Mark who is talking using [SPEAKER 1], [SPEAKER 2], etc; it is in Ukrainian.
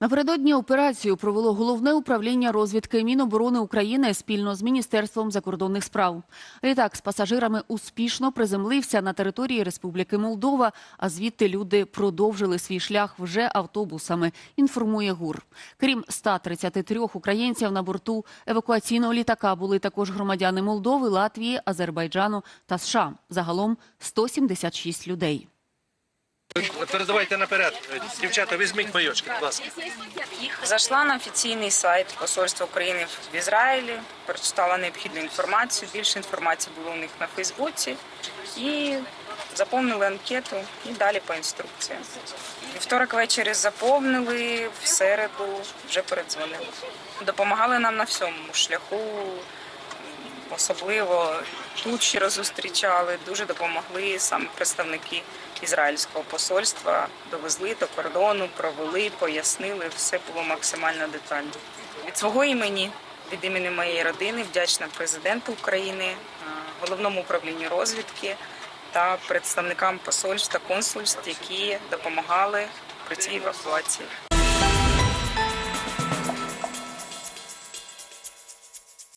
[SPEAKER 1] Напередодні операцію провело головне управління розвідки Міноборони України спільно з Міністерством закордонних справ. Літак з пасажирами успішно приземлився на території Республіки Молдова, а звідти люди продовжили свій шлях вже автобусами. Інформує ГУР. Крім 133 українців на борту евакуаційного літака були також громадяни Молдови, Латвії, Азербайджану та США. Загалом 176 людей.
[SPEAKER 2] Передавайте наперед. Дівчата, візьміть майочки, будь ласка.
[SPEAKER 3] Зайшла на офіційний сайт Посольства України в Ізраїлі, прочитала необхідну інформацію. Більше інформації було у них на Фейсбуці і заповнили анкету і далі по інструкціям. Вівторок ввечері заповнили, в середу вже передзвонили. Допомагали нам на всьому шляху, особливо тут щиро зустрічали, дуже допомогли саме представники ізраїльського посольства. Довезли до кордону, провели, пояснили. Все було максимально детально. Від свого імені, від імені моєї родини, вдячна президенту України, е, головному управлінню розвідки та представникам посольств та консульств, які допомагали при цій евакуації.